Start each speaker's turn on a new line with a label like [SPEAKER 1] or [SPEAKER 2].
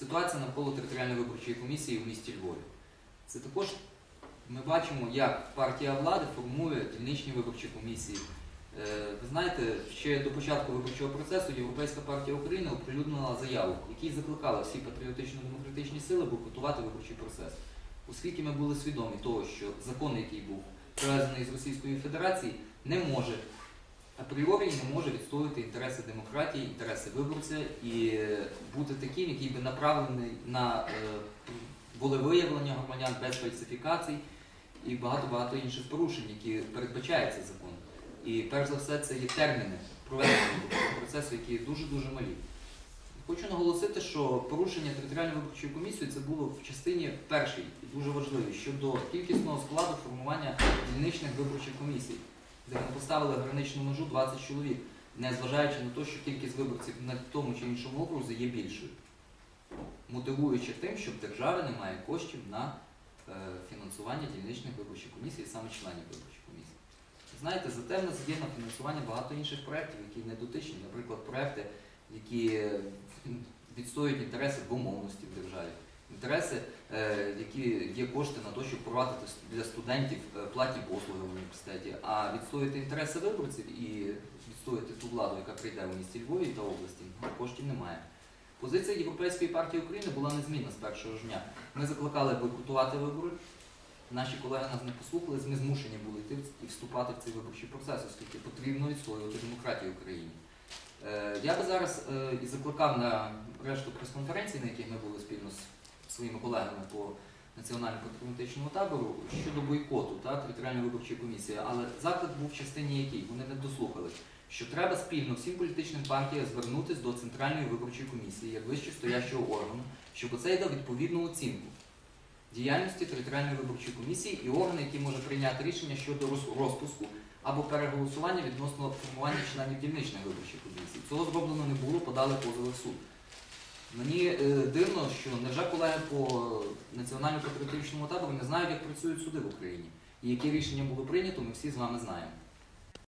[SPEAKER 1] ситуація навколо територіальної виборчої комісії у місті Львові. Це також ми бачимо, як партія влади формує дільничні виборчі комісії. Е, Ви знаєте, ще до початку виборчого процесу Європейська партія України оприлюднила заяву, в якій закликала всі патріотично-демократичні сили бойкотувати виборчий процес. Оскільки ми були свідомі того, що закон, який був привезений з Російської Федерації, не може апріорі не може відстоювати інтереси демократії, інтереси виборця і бути таким, який би направлений на е, волевиявлення громадян без фальсифікацій і багато-багато інших порушень, які передбачає цей закон. І перш за все це є терміни проведення процесу, які дуже-дуже малі. Хочу наголосити, що порушення територіальної виборчої комісії це було в частині першій дуже важливій щодо кількісного складу формування дільничних виборчих комісій, де ми поставили граничну межу 20 чоловік, незважаючи на те, що кількість виборців на тому чи іншому окрузі є більшою, мотивуючи тим, що в держави немає коштів на е, фінансування дільничних виборчих комісій, саме членів виборчих комісій. Знаєте, зате в нас є на фінансування багато інших проєктів, які не дотичні, наприклад, проєкти, які відстоюють інтереси двомовності в державі, інтереси, е, які є кошти на те, щоб провадити для студентів е, платні послуги в університеті, а відстоювати інтереси виборців і відстояти ту владу, яка прийде у місті Львові та області, ну, коштів немає. Позиція Європейської партії України була незмінна з першого ж дня. Ми закликали бойкотувати вибори. Наші колеги нас не послухали, ми змушені були йти і вступати в цей виборчий процес, оскільки потрібно відстоювати демократію в Україні. Е, Я би зараз і закликав на решту прес-конференцій, на яких ми були спільно з своїми колегами по національному патріотичному табору щодо бойкоту та, територіальної виборчої комісії. Але заклик був в частині який вони не дослухали, що треба спільно всім політичним партіям звернутися до центральної виборчої комісії як вище стоящого органу, щоб оцей дав відповідну оцінку діяльності територіальної виборчої комісії і органи, які може прийняти рішення щодо розпуску або переголосування відносно формування членів дільничних виборчих комісій. Цього зроблено не було, подали позови в суд. Мені е, дивно, що невже колеги по національно-патріотичному табору не знають, як працюють суди в Україні. І які рішення було прийнято, ми всі з вами знаємо.